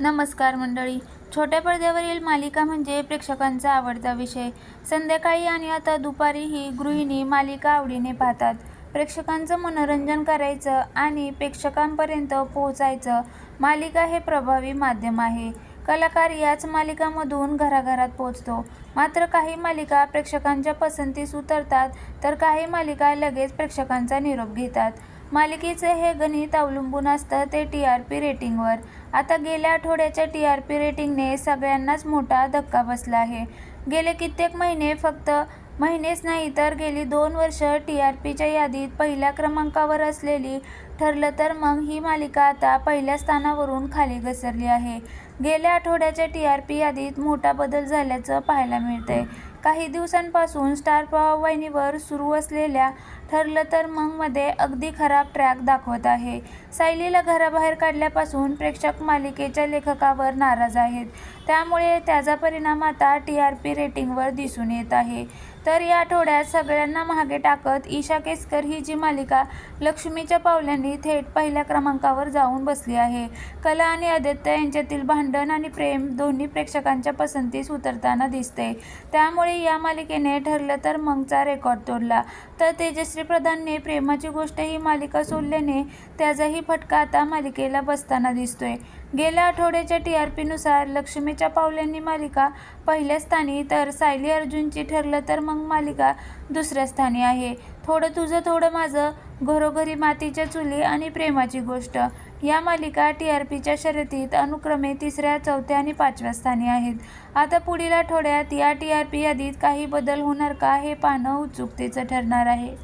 नमस्कार मंडळी. छोट्या पडद्यावरील मालिका म्हणजे प्रेक्षकांचा आवडता विषय. संध्याकाळी आणि आता दुपारीही गृहिणी मालिका आवडीने पाहतात. प्रेक्षकांचं मनोरंजन करायचं आणि प्रेक्षकांपर्यंत पोहोचायचं मालिका हे प्रभावी माध्यम आहे. कलाकार याच मालिकामधून घराघरात पोहोचतो. मात्र काही मालिका प्रेक्षकांच्या पसंतीस उतरतात तर काही मालिका लगेच प्रेक्षकांचा निरोप घेतात. मालिकेचं हे गणित अवलंबून असतं ते टी आर पी रेटिंगवर. आता गेल्या आठवड्याच्या टी आर पी रेटिंगने सगळ्यांनाच मोठा धक्का बसला आहे. गेले कित्येक महिने फक्त महिनेच नाही तर गेली दोन वर्ष टी आर पीच्या यादीत पहिल्या क्रमांकावर असलेली ठरलं तर मग ही मालिका आता पहिल्या स्थानावरून खाली घसरली आहे. गेल्या आठवड्याच्या टी आर पी यादीत मोठा बदल झाल्याचं पाहायला मिळतंय. काही दिवसांपासून स्टार पॉवर वाहिनीवर सुरू असलेल्या ठरलं तर मग मध्ये अगदी खराब ट्रॅक दाखवत आहे. सायलीला घराबाहेर काढल्यापासून प्रेक्षक मालिकेच्या लेखकावर नाराज आहेत. त्यामुळे त्याचा परिणाम आता टी आर पी रेटिंगवर दिसून येत आहे. तर या आठवड्यात सगळ्यांना मागे टाकत ईशा केसकर ही जी मालिका लक्ष्मीच्या पावलांनी थेट पहिल्या क्रमांकावर जाऊन बसली आहे. कला आणि आदित्य यांच्यातील भांडण आणि प्रेम दोन्ही प्रेक्षकांच्या पसंतीस उतरताना दिसते. त्यामुळे या मालिकेने ठरलं तर मगचा रेकॉर्ड तोडला. तर तेजश्री प्रधानने प्रेमाची गोष्ट ही मालिका सोडल्याने त्याचाही फटका आता मालिकेला बसताना दिसतोय. गेल्या आठवड्याच्या टी आर पीनुसार लक्ष्मीच्या पावल्यांनी मालिका पहिल्या स्थानी तर सायली अर्जुनची ठरलं तर मग मालिका दुसऱ्या स्थानी आहे. थोडं तुझं थोडं माझं घरोघरी मातीच्या चुली आणि प्रेमाची गोष्ट. या मालिका टी आर पीच्या शर्यतीत अनुक्रमे तिसऱ्या चौथ्या आणि पाचव्या स्थानी आहेत. आता पुढील आठवड्यात या टी आर पी यादीत काही बदल होणार का हे पाहणं उत्सुकतेचं ठरणार आहे.